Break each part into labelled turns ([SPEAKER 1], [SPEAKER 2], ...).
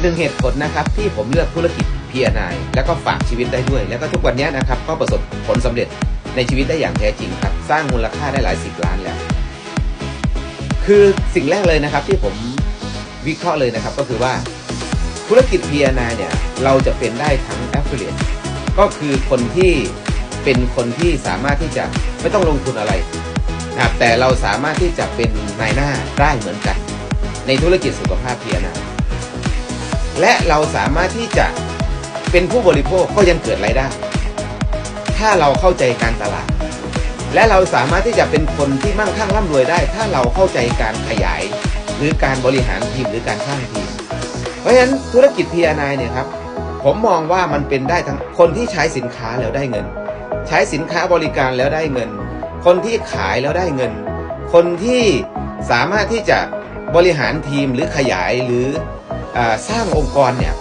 [SPEAKER 1] หนึ่งเหตุผลนะครับที่ผมเลือกธุรกิจ P&I แล้วก็ฝากชีวิตได้ด้วย แล้วก็ทุกวันนี้นะครับก็ประสบผลสำเร็จในชีวิตได้อย่างแท้จริงครับ สร้างมูลค่าได้หลายสิบล้านแล้ว คือสิ่งแรกเลยนะครับที่ผมวิเคราะห์เลยนะครับก็คือว่าธุรกิจ P&I เนี่ยเราจะเป็นได้ทั้ง Affiliate ก็คือคนที่เป็นคนที่สามารถที่จะไม่ต้องลงทุนอะไรนะครับแต่เราสามารถที่จะเป็นนายหน้าได้เหมือนกัน ในธุรกิจสุขภาพ P&I และเราสามารถที่จะเป็นผู้บริโภคก็ยังเกิดรายได้ ถ้าเราเข้าใจการตลาด และเราสามารถที่จะเป็นคนที่มั่งคั่งร่ำรวยได้ ถ้าเราเข้าใจการขยาย หรือการบริหารทีมหรือการสร้างทีม เพราะฉะนั้นธุรกิจ P&I เนี่ยครับผมมองว่ามันเป็นได้ทั้งคนที่ใช้สินค้าแล้วได้เงิน ใช้สินค้าบริการแล้วได้เงิน คนที่ขายแล้วได้เงิน คนที่สามารถที่จะบริหารทีมหรือขยายหรือ สร้างองค์กรเนี่ย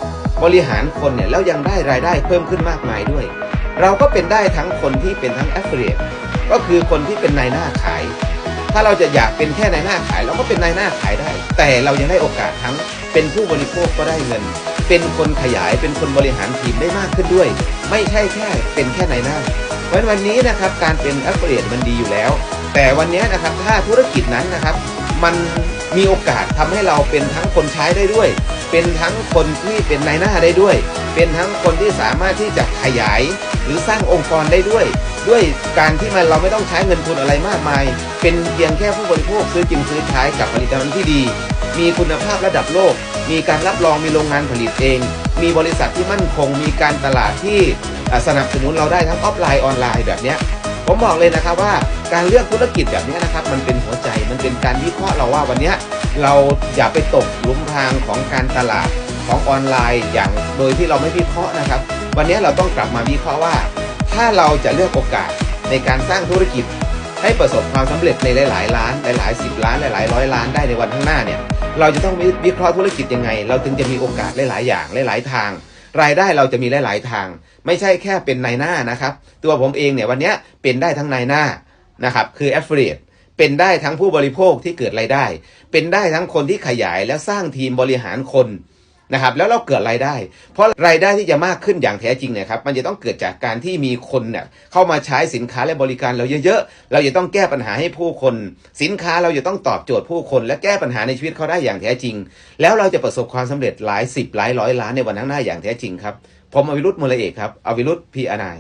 [SPEAKER 1] บริหารคนเนี่ยแล้วยังได้รายได้เพิ่มขึ้นมากมายด้วย เราก็เป็นได้ทั้งคนที่เป็นทั้ง affiliate ก็คือคนที่เป็นนายหน้าขาย ถ้าเราจะอยากเป็นแค่นายหน้าขายเราก็เป็นนายหน้าขายได้ แต่เรายังได้โอกาสทั้งเป็นผู้บริโภคก็ได้เงิน เป็นคนขยายเป็นคนบริหารทีมได้มากขึ้นด้วย ไม่ใช่แค่เป็นแค่นายหน้า เพราะฉะนั้นวันนี้นะครับการเป็น affiliate มันดีอยู่แล้ว แต่วันนี้นะครับถ้าธุรกิจนั้นนะครับ มันมีโอกาสทำให้เราเป็นทั้งคนใช้ได้ด้วย เป็นทั้งคนที่เป็นนายหน้าได้ด้วย เป็นทั้งคนที่สามารถที่จะขยาย หรือสร้างองค์กรได้ด้วย ด้วยการที่มันเราไม่ต้องใช้เงินทุนอะไรมากมาย เป็นเพียงแค่ผู้บริโภคซื้อจริงซื้อใช้กับผลิตภัณฑ์ที่ดี มีคุณภาพระดับโลก มีการรับรองมีโรงงานผลิตเอง มีบริษัทที่มั่นคง มีการตลาดที่สนับสนุนเราได้ทั้งออฟไลน์ออนไลน์แบบนี้ผมบอกเลยนะครับว่าการเลือกธุรกิจแบบนี้นะครับมันเป็นหัวใจมันเป็นการวิเคราะห์เราว่าวันนี้ เราอย่าไปตกหลุมพรางของการตลาดของออนไลน์อย่างโดยที่เราไม่วิเคราะห์นะครับ วันนี้เราต้องกลับมาวิเคราะห์ว่า ถ้าเราจะเลือกโอกาสในการสร้างธุรกิจ ให้ประสบความสำเร็จในหลาย ๆ ล้าน หลายๆสิบล้าน หลาย ๆ ร้อยล้านได้ในวันข้างหน้าเนี่ยเราจะต้องวิเคราะห์ธุรกิจยังไง เราถึงจะมีโอกาสหลาย ๆ อย่างหลาย ๆ ทาง รายได้เราจะมีหลาย ๆ ทาง ไม่ใช่แค่เป็นนายหน้านะครับ ตัวผมเองเนี่ยวันนี้เป็นได้ทั้งนายหน้านะครับคือ affiliate เป็นได้ทั้งผู้บริโภคที่เกิดรายได้ เป็นได้ทั้งคนที่ขยายและสร้างทีมบริหารคนนะครับแล้วเราเกิดรายได้ เพราะรายได้ที่จะมากขึ้นอย่างแท้จริงเนี่ยครับมันจะต้องเกิดจากการที่มีคนเนี่ยเข้ามาใช้สินค้าและบริการเราเยอะๆ เราจะต้องแก้ปัญหาให้ผู้คน สินค้าเราจะต้องตอบโจทย์ผู้คน และแก้ปัญหาในชีวิตเขาได้อย่างแท้จริง แล้วเราจะประสบความสำเร็จหลายสิบหลายร้อยล้านในวันข้างหน้าอย่างแท้จริงครับผมอวิรุธมูลเอกครับอวิรุธพีอนาย